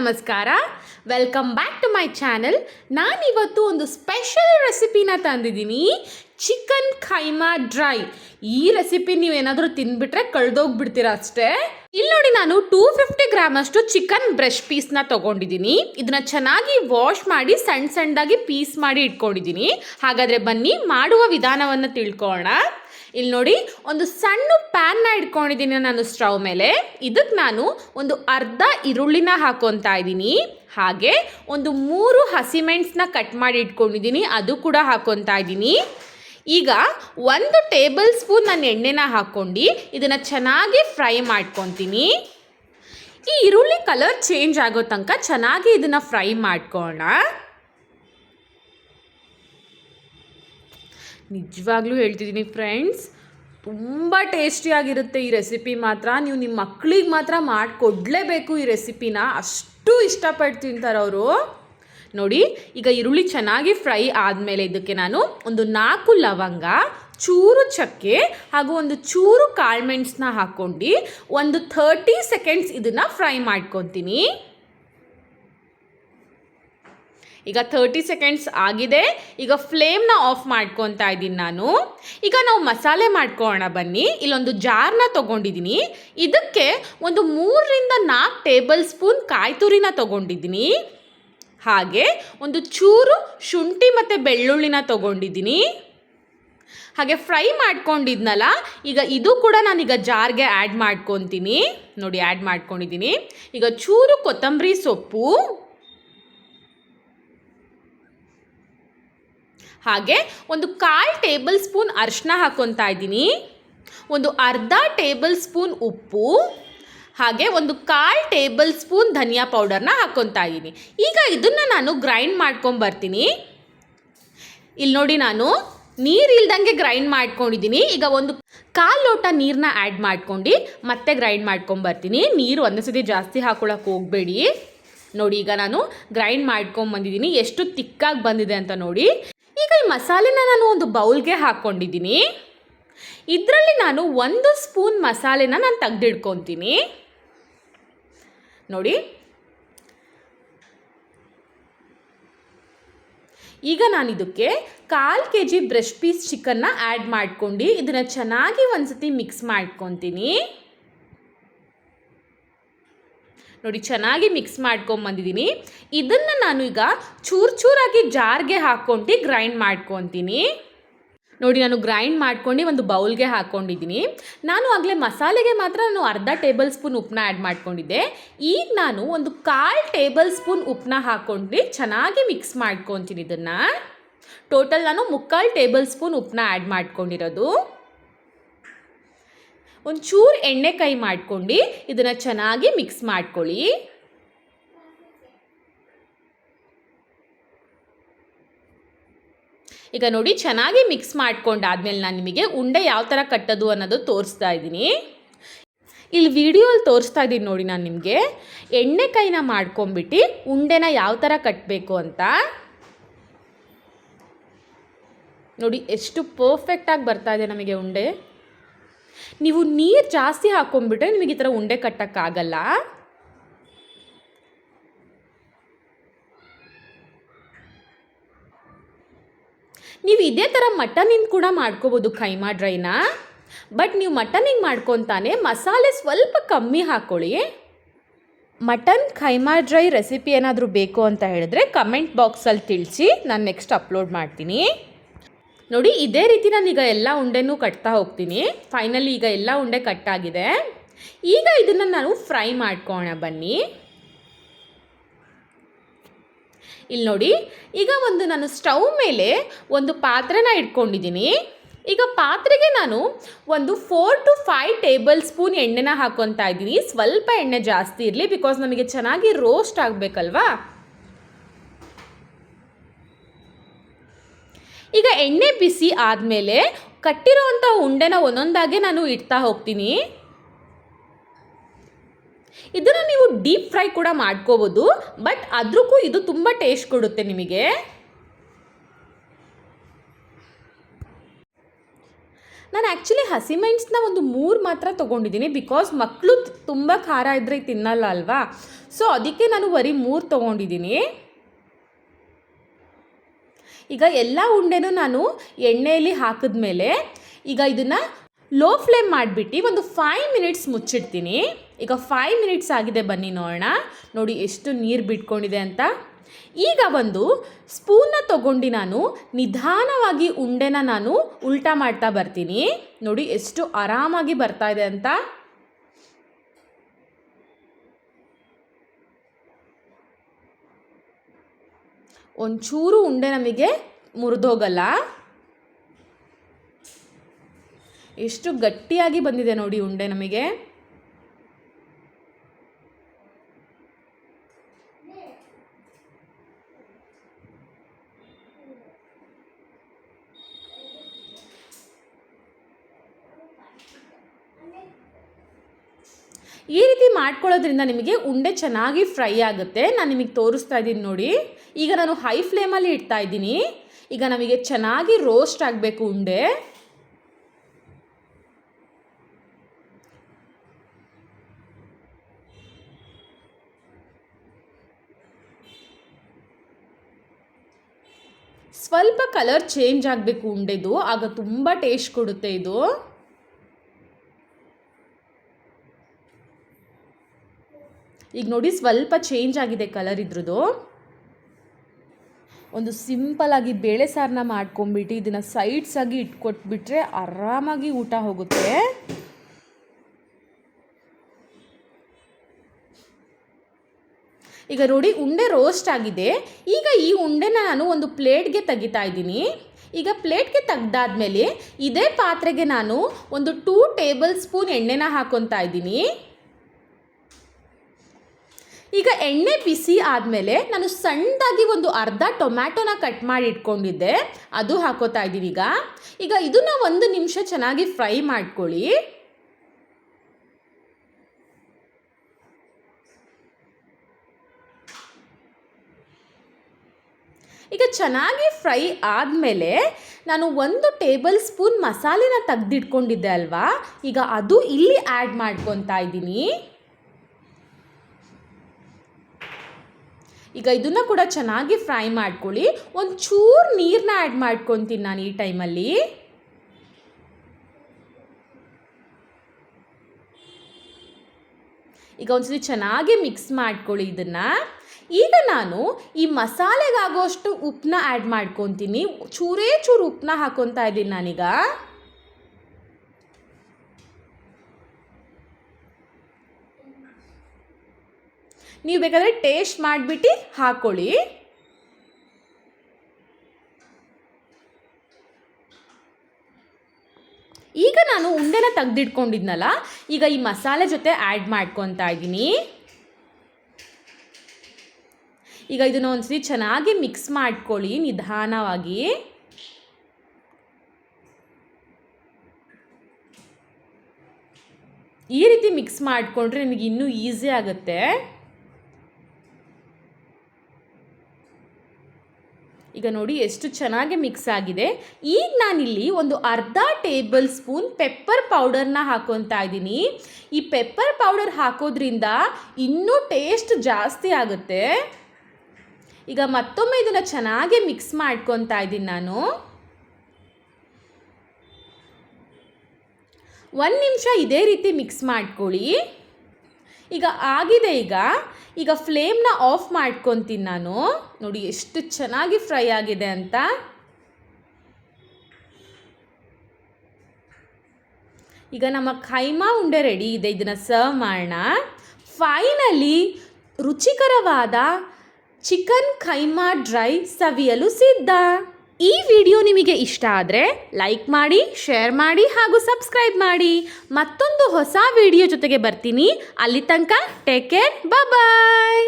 ನಮಸ್ಕಾರ. Welcome back to my channel ನಾನಿವತ್ತು ಒಂದು ಸ್ಪೆಷಲ್ ರೆಸಿಪಿನ ತಂದಿದ್ದೀನಿ. ಚಿಕನ್ ಖೈಮಾ ಡ್ರೈ ಈ ರೆಸಿಪಿ ನೀವೇನಾದರೂ ತಿಂದ್ಬಿಟ್ರೆ ಕಳ್ದೋಗ್ಬಿಡ್ತೀರಾ ಅಷ್ಟೇ. ಇಲ್ಲಿ ನೋಡಿ ನಾನು ಟೂ ಫಿಫ್ಟಿ ಗ್ರಾಮ್ ಅಷ್ಟು ಚಿಕನ್ ಬ್ರೆಶ್ ಪೀಸ್ನ ತಗೊಂಡಿದ್ದೀನಿ. ಇದನ್ನ ಚೆನ್ನಾಗಿ ವಾಶ್ ಮಾಡಿ ಸಣ್ಣ ಸಣ್ಣದಾಗಿ ಪೀಸ್ ಮಾಡಿ ಇಟ್ಕೊಂಡಿದ್ದೀನಿ. ಹಾಗಾದರೆ ಬನ್ನಿ, ಮಾಡುವ ವಿಧಾನವನ್ನು ತಿಳ್ಕೊಳ್ಳೋಣ ಇಲ್ಲಿ ನೋಡಿ, ಒಂದು ಸಣ್ಣ ಪ್ಯಾನ್ನ ಇಟ್ಕೊಂಡಿದ್ದೀನಿ ನಾನು ಸ್ಟವ್ ಮೇಲೆ. ಇದಕ್ಕೆ ನಾನು ಒಂದು ಅರ್ಧ ಈರುಳ್ಳಿನ ಹಾಕೊತಾ ಇದ್ದೀನಿ. ಹಾಗೆ ಒಂದು ಮೂರು ಹಸಿಮೆಣ್ಸನ್ನ ಕಟ್ ಮಾಡಿ ಇಟ್ಕೊಂಡಿದ್ದೀನಿ, ಅದು ಕೂಡ ಹಾಕೊತಾ ಇದ್ದೀನಿ. ಈಗ ಒಂದು ಟೇಬಲ್ ಸ್ಪೂನ್ ನಾನು ಎಣ್ಣೆನ ಹಾಕ್ಕೊಂಡು ಇದನ್ನು ಚೆನ್ನಾಗಿ ಫ್ರೈ ಮಾಡ್ಕೊತೀನಿ. ಈ ಈರುಳ್ಳಿ ಕಲರ್ ಚೇಂಜ್ ಆಗೋ ತನಕ ಚೆನ್ನಾಗಿ ಇದನ್ನು ಫ್ರೈ ಮಾಡ್ಕೊಳ್ಳೋಣ ನಿಜವಾಗ್ಲೂ ಹೇಳ್ತಿದ್ದೀನಿ ಫ್ರೆಂಡ್ಸ್ ತುಂಬ ಟೇಸ್ಟಿಯಾಗಿರುತ್ತೆ ಈ ರೆಸಿಪಿ ಮಾತ್ರ. ನೀವು ನಿಮ್ಮ ಮಕ್ಕಳಿಗೆ ಮಾತ್ರ ಮಾಡಿಕೊಡ್ಲೇಬೇಕು ಈ ರೆಸಿಪಿನ ಅಷ್ಟು ಇಷ್ಟಪಟ್ಟು ತಿಂತಾರೆ ಅವರು. ನೋಡಿ, ಈಗ ಈರುಳ್ಳಿ ಚೆನ್ನಾಗಿ ಫ್ರೈ ಆದಮೇಲೆ ಇದಕ್ಕೆ ನಾನು ಒಂದು ನಾಲ್ಕು ಲವಂಗ, ಚೂರು ಚಕ್ಕೆ ಹಾಗೂ ಒಂದು ಚೂರು ಕಾಳ್ಮೆಣ್ಸನ್ನ ಹಾಕ್ಕೊಂಡು ಒಂದು ಥರ್ಟಿ ಸೆಕೆಂಡ್ಸ್ ಇದನ್ನು ಫ್ರೈ ಮಾಡ್ಕೊತೀನಿ. ಈಗ ಥರ್ಟಿ ಸೆಕೆಂಡ್ಸ್ ಆಗಿದೆ. ಈಗ ಫ್ಲೇಮ್ನ ಆಫ್ ಮಾಡ್ಕೊತಾ ಇದ್ದೀನಿ ನಾನು. ಈಗ ನಾವು ಮಸಾಲೆ ಮಾಡ್ಕೊಳ್ಳೋಣ ಬನ್ನಿ. ಇಲ್ಲೊಂದು ಜಾರ್ನ ತೊಗೊಂಡಿದ್ದೀನಿ. ಇದಕ್ಕೆ ಒಂದು ಮೂರರಿಂದ ನಾಲ್ಕು ಟೇಬಲ್ ಸ್ಪೂನ್ ಕಾಯಿ ತುರಿನ ತೊಗೊಂಡಿದ್ದೀನಿ. ಹಾಗೆ ಒಂದು ಚೂರು ಶುಂಠಿ ಮತ್ತು ಬೆಳ್ಳುಳ್ಳಿನ ತೊಗೊಂಡಿದ್ದೀನಿ. ಹಾಗೆ ಫ್ರೈ ಮಾಡ್ಕೊಂಡಿದ್ನಲ್ಲ, ಈಗ ಇದು ಕೂಡ ನಾನೀಗ ಜಾರ್ಗೆ ಆ್ಯಡ್ ಮಾಡ್ಕೊತೀನಿ. ನೋಡಿ ಆ್ಯಡ್ ಮಾಡ್ಕೊಂಡಿದ್ದೀನಿ. ಈಗ ಚೂರು ಕೊತ್ತಂಬರಿ ಸೊಪ್ಪು. ಹಾಗೆ ಒಂದು ಕಾಲು ಟೇಬಲ್ ಸ್ಪೂನ್ ಅರಿಶಿನ ಹಾಕ್ಕೊತಾ ಇದ್ದೀನಿ. ಒಂದು ಅರ್ಧ ಟೇಬಲ್ ಸ್ಪೂನ್ ಉಪ್ಪು. ಹಾಗೆ ಒಂದು ಕಾಲು ಟೇಬಲ್ ಸ್ಪೂನ್ ಧನಿಯಾ ಪೌಡರ್ನ ಹಾಕ್ಕೊತಾ ಇದ್ದೀನಿ. ಈಗ ಇದನ್ನು ನಾನು ಗ್ರೈಂಡ್ ಮಾಡ್ಕೊಂಬರ್ತೀನಿ ಇಲ್ಲಿ ನೋಡಿ ನಾನು, ನೀರು ಇಲ್ದಂಗೆ ಗ್ರೈಂಡ್ ಮಾಡ್ಕೊಂಡಿದ್ದೀನಿ. ಈಗ ಒಂದು ಕಾಲು ಲೋಟ ನೀರನ್ನ ಆ್ಯಡ್ ಮಾಡ್ಕೊಂಡು ಮತ್ತೆ ಗ್ರೈಂಡ್ ಮಾಡ್ಕೊಂಬರ್ತೀನಿ ನೀರು ಒಂದೇ ಸತಿ ಜಾಸ್ತಿ ಹಾಕೊಳಕ್ಕೆ ಹೋಗಬೇಡಿ. ನೋಡಿ ಈಗ ನಾನು ಗ್ರೈಂಡ್ ಮಾಡ್ಕೊಂಬಂದಿದ್ದೀನಿ ಎಷ್ಟು ತಿಕ್ಕಾಗಿ ಬಂದಿದೆ ಅಂತ ನೋಡಿ. ಮಸಾಲೆನ ನಾನು ಒಂದು ಬೌಲ್ಗೆ ಹಾಕ್ಕೊಂಡಿದ್ದೀನಿ. ಇದರಲ್ಲಿ ನಾನು ಒಂದು ಸ್ಪೂನ್ ಮಸಾಲೆನ ನಾನು ತೆಗೆದಿಡ್ಕೊತೀನಿ ನೋಡಿ. ಈಗ ನಾನು ಇದಕ್ಕೆ ಕಾಲು ಕೆ ಜಿ ಬ್ರೆಶ್ ಪೀಸ್ ಚಿಕನ್ನ ಆ್ಯಡ್ ಮಾಡ್ಕೊಂಡು ಇದನ್ನು ಚೆನ್ನಾಗಿ ಒಂದ್ಸತಿ ಮಿಕ್ಸ್ ಮಾಡ್ಕೊತೀನಿ. ನೋಡಿ, ಚೆನ್ನಾಗಿ ಮಿಕ್ಸ್ ಮಾಡ್ಕೊಂಬಂದಿದ್ದೀನಿ ಇದನ್ನು ನಾನು ಈಗ ಚೂರು ಚೂರಾಗಿ ಜಾರ್ಗೆ ಹಾಕ್ಕೊಂಡು ಗ್ರೈಂಡ್ ಮಾಡ್ಕೊತೀನಿ. ನೋಡಿ, ನಾನು ಗ್ರೈಂಡ್ ಮಾಡ್ಕೊಂಡು ಒಂದು ಬೌಲ್ಗೆ ಹಾಕ್ಕೊಂಡಿದ್ದೀನಿ. ನಾನು ಆಗಲೇ ಮಸಾಲೆಗೆ ಮಾತ್ರ ನಾನು ಅರ್ಧ ಟೇಬಲ್ ಸ್ಪೂನ್ ಉಪ್ಪನ್ನ ಆ್ಯಡ್ ಮಾಡ್ಕೊಂಡಿದ್ದೆ. ಈಗ ನಾನು ಒಂದು ಕಾಲು ಟೇಬಲ್ ಸ್ಪೂನ್ ಉಪ್ಪನ್ನ ಹಾಕ್ಕೊಂಡು ಚೆನ್ನಾಗಿ ಮಿಕ್ಸ್ ಮಾಡ್ಕೊತೀನಿ ಇದನ್ನು. ಟೋಟಲ್ ನಾನು ಮುಕ್ಕಾಲು ಟೇಬಲ್ ಸ್ಪೂನ್ ಉಪ್ಪನ್ನ ಆ್ಯಡ್ ಮಾಡ್ಕೊಂಡಿರೋದು. ಒಂದು ಎಣ್ಣೆಕಾಯಿ ಎಣ್ಣೆ ಕೈ ಮಾಡ್ಕೊಂಡು ಇದನ್ನು ಚೆನ್ನಾಗಿ ಮಿಕ್ಸ್ ಮಾಡ್ಕೊಳ್ಳಿ. ಈಗ ನೋಡಿ ಚೆನ್ನಾಗಿ ಮಿಕ್ಸ್ ಮಾಡ್ಕೊಂಡಾದ್ಮೇಲೆ ನಾನು ನಿಮಗೆ ಉಂಡೆ ಯಾವ ಥರ ಕಟ್ಟೋದು ಅನ್ನೋದು ತೋರಿಸ್ತಾ ಇದ್ದೀನಿ. ಇಲ್ಲಿ ವಿಡಿಯೋಲಿ ತೋರಿಸ್ತಾ ಇದ್ದೀನಿ ನೋಡಿ ನಾನು ನಿಮಗೆ. ಎಣ್ಣೆ ಕೈನ ಮಾಡ್ಕೊಂಬಿಟ್ಟು ಉಂಡೆನ ಯಾವ ಥರ ಕಟ್ಟಬೇಕು ಅಂತ. ನೋಡಿ ಎಷ್ಟು ಪರ್ಫೆಕ್ಟಾಗಿ ಬರ್ತಾ ಇದೆ ನಮಗೆ ಉಂಡೆ. ನೀವು ನೀರು ಜಾಸ್ತಿ ಹಾಕೊಂಡ್ಬಿಟ್ರೆ ನಿಮಗೆ ಈ ಥರ ಉಂಡೆ ಕಟ್ಟೋಕ್ಕಾಗಲ್ಲ. ನೀವು ಇದೇ ಥರ ಮಟನಿಂದ ಕೂಡ ಮಾಡ್ಕೋಬೋದು ಕೈಮಾ ಡ್ರೈನ. ಬಟ್ ನೀವು ಮಟನಿಗೆ ಮಾಡ್ಕೊತಾನೆ ಮಸಾಲೆ ಸ್ವಲ್ಪ ಕಮ್ಮಿ ಹಾಕ್ಕೊಳ್ಳಿ ಮಟನ್ ಖೈಮಾ ಡ್ರೈ ರೆಸಿಪಿ ಏನಾದರೂ ಬೇಕು ಅಂತ ಹೇಳಿದ್ರೆ ಕಮೆಂಟ್ ಬಾಕ್ಸಲ್ಲಿ ತಿಳಿಸಿ, ನಾನು ನೆಕ್ಸ್ಟ್ ಅಪ್ಲೋಡ್ ಮಾಡ್ತೀನಿ. ನೋಡಿ, ಇದೇ ರೀತಿ ನಾನೀಗ ಎಲ್ಲ ಉಂಡೆನೂ ಕಟ್ತಾ ಹೋಗ್ತೀನಿ. ಫೈನಲಿ ಈಗ ಎಲ್ಲ ಉಂಡೆ ಕಟ್ಟಾಗಿದೆ ಈಗ ಇದನ್ನು ನಾನು ಫ್ರೈ ಮಾಡ್ಕೋಣ ಬನ್ನಿ. ಇಲ್ಲಿ ನೋಡಿ, ಈಗ ಒಂದು ನಾನು ಸ್ಟವ್ ಮೇಲೆ ಒಂದು ಪಾತ್ರೆನ ಇಟ್ಕೊಂಡಿದ್ದೀನಿ. ಈಗ ಪಾತ್ರೆಗೆ ನಾನು ಒಂದು four to five tablespoon ಎಣ್ಣೆನ ಹಾಕೊತಾ ಇದ್ದೀನಿ. ಸ್ವಲ್ಪ ಎಣ್ಣೆ ಜಾಸ್ತಿ ಇರಲಿ ಬಿಕಾಸ್ ನಮಗೆ ಚೆನ್ನಾಗಿ ರೋಸ್ಟ್ ಆಗಬೇಕಲ್ವಾ? ಈಗ ಎಣ್ಣೆ ಬಿಸಿ ಆದಮೇಲೆ ಕಟ್ಟಿರೋವಂಥ ಉಂಡೆನ ಒಂದೊಂದಾಗೆ ನಾನು ಇಡ್ತಾ ಹೋಗ್ತೀನಿ. ಇದನ್ನು ನೀವು ಡೀಪ್ ಫ್ರೈ ಕೂಡ ಮಾಡ್ಕೋಬೋದು, ಬಟ್ ಅದ್ರಕ್ಕೂ ಇದು ತುಂಬ ಟೇಸ್ಟ್ ಕೊಡುತ್ತೆ ನಿಮಗೆ. ನಾನು ಆ್ಯಕ್ಚುಲಿ ಹಸಿಮೆಣ್ಸನ್ನ ಒಂದು ಮೂರು ಮಾತ್ರ ತೊಗೊಂಡಿದ್ದೀನಿ, ಬಿಕಾಸ್ ಮಕ್ಕಳು ತುಂಬ ಖಾರ ಇದ್ದರೆ ತಿನ್ನಲ್ಲ ಅಲ್ವಾ? ಸೊ, ಅದಕ್ಕೆ ನಾನು ಬರೀ ಮೂರು ತೊಗೊಂಡಿದ್ದೀನಿ. ಈಗ ಎಲ್ಲ ಉಂಡೆನೂ ನಾನು ಎಣ್ಣೆಯಲ್ಲಿ ಹಾಕಿದ್ಮೇಲೆ ಈಗ ಇದನ್ನು ಲೋ ಫ್ಲೇಮ್ ಮಾಡಿಬಿಟ್ಟು ಒಂದು ಫೈವ್ ಮಿನಿಟ್ಸ್ ಮುಚ್ಚಿಡ್ತೀನಿ. ಈಗ ಫೈವ್ ಮಿನಿಟ್ಸ್ ಆಗಿದೆ ಬನ್ನಿ ನೋಡೋಣ. ನೋಡಿ ಎಷ್ಟು ನೀರು ಬಿಟ್ಕೊಂಡಿದೆ ಅಂತ. ಈಗ ಒಂದು ಸ್ಪೂನ್ನ ತಗೊಂಡು ನಾನು ನಿಧಾನವಾಗಿ ಉಂಡೆನ ನಾನು ಉಲ್ಟಾ ಮಾಡ್ತಾ ಬರ್ತೀನಿ. ನೋಡಿ ಎಷ್ಟು ಆರಾಮಾಗಿ ಬರ್ತಾ ಇದೆ ಅಂತ. ಒಂಚೂರು ಉಂಡೆ ನಮಗೆ ಮುರಿದೋಗಲ್ಲ. ಎಷ್ಟು ಗಟ್ಟಿಯಾಗಿ ಬಂದಿದೆ ನೋಡಿ ಉಂಡೆ ನಮಗೆ. ಈ ರೀತಿ ಮಾಡ್ಕೊಳ್ಳೋದ್ರಿಂದ ನಿಮಗೆ ಉಂಡೆ ಚೆನ್ನಾಗಿ ಫ್ರೈ ಆಗುತ್ತೆ. ನಾನು ನಿಮಗೆ ತೋರಿಸ್ತಾ ಇದ್ದೀನಿ ನೋಡಿ. ಈಗ ನಾನು ಹೈ ಫ್ಲೇಮಲ್ಲಿ ಇಡ್ತಾ ಇದ್ದೀನಿ. ಈಗ ನಮಗೆ ಚೆನ್ನಾಗಿ ರೋಸ್ಟ್ ಆಗಬೇಕು ಉಂಡೆ. ಸ್ವಲ್ಪ ಕಲರ್ ಚೇಂಜ್ ಆಗಬೇಕು ಉಂಡೆದು. ಆಗ ತುಂಬ ಟೇಸ್ಟ್ ಕೊಡುತ್ತೆ ಇದು. ಈಗ ನೋಡಿ ಸ್ವಲ್ಪ ಚೇಂಜ್ ಆಗಿದೆ ಕಲರ್ ಇದ್ರದ್ದು. ಒಂದು ಸಿಂಪಲ್ ಆಗಿ ಬೇಳೆ ಸಾರನ್ನ ಮಾಡ್ಕೊಂಬಿಟ್ಟು ಇದನ್ನು ಸೈಡ್ಸ್ ಆಗಿ ಇಟ್ಕೊಟ್ಬಿಟ್ರೆ ಆರಾಮಾಗಿ ಊಟ ಹೋಗುತ್ತೆ. ಈಗ ನೋಡಿ ಉಂಡೆ ರೋಸ್ಟ್ ಆಗಿದೆ. ಈಗ ಈ ಉಂಡೆನ ನಾನು ಒಂದು ಪ್ಲೇಟ್ಗೆ ತೆಗಿತಾ ಇದ್ದೀನಿ. ಈಗ ಪ್ಲೇಟ್ಗೆ ತೆಗ್ದಾದ್ಮೇಲೆ ಇದೇ ಪಾತ್ರೆಗೆ ನಾನು ಒಂದು ಟೂ ಟೇಬಲ್ ಸ್ಪೂನ್ ಎಣ್ಣೆನ ಹಾಕೊತಾ ಇದ್ದೀನಿ. ಈಗ ಎಣ್ಣೆ ಬಿಸಿ ಆದಮೇಲೆ ನಾನು ಸಣ್ಣದಾಗಿ ಒಂದು ಅರ್ಧ ಟೊಮ್ಯಾಟೊನ ಕಟ್ ಮಾಡಿ ಇಟ್ಕೊಂಡಿದ್ದೆ. ಅದು ಹಾಕೋತಾ ಇದ್ದೀನಿ ಈಗ. ಈಗ ಇದನ್ನ ಒಂದು ನಿಮಿಷ ಚೆನ್ನಾಗಿ ಫ್ರೈ ಮಾಡ್ಕೊಳ್ಳಿ. ಈಗ ಚೆನ್ನಾಗಿ ಫ್ರೈ ಆದಮೇಲೆ ನಾನು ಒಂದು ಟೇಬಲ್ ಸ್ಪೂನ್ ಮಸಾಲೆನ ತೆಗೆದಿಟ್ಕೊಂಡಿದ್ದೆ ಅಲ್ವಾ? ಈಗ ಅದು ಇಲ್ಲಿ ಆ್ಯಡ್ ಮಾಡ್ಕೊತಾ ಇದ್ದೀನಿ. ಈಗ ಇದನ್ನು ಕೂಡ ಚೆನ್ನಾಗಿ ಫ್ರೈ ಮಾಡ್ಕೊಳ್ಳಿ. ಒಂದು ಚೂರು ನೀರನ್ನ ಆ್ಯಡ್ ಮಾಡ್ಕೊತೀನಿ ನಾನು ಈ ಟೈಮಲ್ಲಿ. ಈಗ ಒಂದ್ಸಲಿ ಚೆನ್ನಾಗಿ ಮಿಕ್ಸ್ ಮಾಡ್ಕೊಳ್ಳಿ ಇದನ್ನು. ಈಗ ನಾನು ಈ ಮಸಾಲೆಗಾಗೋಷ್ಟು ಉಪ್ಪನ್ನ ಆ್ಯಡ್ ಮಾಡ್ಕೊತೀನಿ. ಚೂರೇ ಚೂರು ಉಪ್ಪನ್ನ ಹಾಕೊತಾ ಇದ್ದೀನಿ ನಾನೀಗ. ನೀವು ಬೇಕಾದರೆ ಟೇಸ್ಟ್ ಮಾಡಿಬಿಟ್ಟು ಹಾಕ್ಕೊಳ್ಳಿ ಈಗ ನಾನು ಉಂಡೆನ ತೆಗೆದಿಟ್ಕೊಂಡಿದ್ನಲ್ಲ, ಈಗ ಈ ಮಸಾಲೆ ಜೊತೆ ಆ್ಯಡ್ ಮಾಡ್ಕೊತಾ ಇದ್ದೀನಿ. ಈಗ ಇದನ್ನು ಒಂದ್ಸರಿ ಚೆನ್ನಾಗಿ ಮಿಕ್ಸ್ ಮಾಡ್ಕೊಳ್ಳಿ ನಿಧಾನವಾಗಿ. ಈ ರೀತಿ ಮಿಕ್ಸ್ ಮಾಡಿಕೊಂಡ್ರೆ ನಿಮಗೆ ಇನ್ನೂ ಈಸಿ ಆಗುತ್ತೆ. ಈಗ ನೋಡಿ ಎಷ್ಟು ಚೆನ್ನಾಗಿ ಮಿಕ್ಸ್ ಆಗಿದೆ. ಈಗ ನಾನಿಲ್ಲಿ ಒಂದು ಅರ್ಧ ಟೇಬಲ್ ಸ್ಪೂನ್ ಪೆಪ್ಪರ್ ಪೌಡರ್ನ ಹಾಕೊತಾ ಇದ್ದೀನಿ. ಈ ಪೆಪ್ಪರ್ ಪೌಡರ್ ಹಾಕೋದ್ರಿಂದ ಇನ್ನೂ ಟೇಸ್ಟ್ ಜಾಸ್ತಿ ಆಗುತ್ತೆ. ಈಗ ಮತ್ತೊಮ್ಮೆ ಇದನ್ನು ಚೆನ್ನಾಗಿ ಮಿಕ್ಸ್ ಮಾಡ್ಕೊತಾ ಇದ್ದೀನಿ ನಾನು. ಒಂದು ನಿಮಿಷ ಇದೇ ರೀತಿ ಮಿಕ್ಸ್ ಮಾಡ್ಕೊಳ್ಳಿ. ಈಗ ಆಗಿದೆ ಈಗ. ಈಗ ಫ್ಲೇಮ್ನ ಆಫ್ ಮಾಡ್ಕೊತೀನಿ ನಾನು. ನೋಡಿ ಎಷ್ಟು ಚೆನ್ನಾಗಿ ಫ್ರೈ ಆಗಿದೆ ಅಂತ. ಈಗ ನಮ್ಮ ಖೈಮಾ ಉಂಡೆ ರೆಡಿ ಇದೆ, ಇದನ್ನು ಸರ್ವ್ ಮಾಡೋಣ. ಫೈನಲಿ ರುಚಿಕರವಾದ ಚಿಕನ್ ಖೈಮಾ ಡ್ರೈ ಸವಿಯಲು ಸಿದ್ಧ. ಈ ವಿಡಿಯೋ ನಿಮಗೆ ಇಷ್ಟ ಆದರೆ ಲೈಕ್ ಮಾಡಿ, ಶೇರ್ ಮಾಡಿ ಹಾಗೂ ಸಬ್ಸ್ಕ್ರೈಬ್ ಮಾಡಿ. ಮತ್ತೊಂದು ಹೊಸ ವಿಡಿಯೋ ಜೊತೆಗೆ ಬರ್ತೀನಿ. ಅಲ್ಲಿ ತನಕ ಟೇಕ್ ಕೇರ್ ಬಾಯ್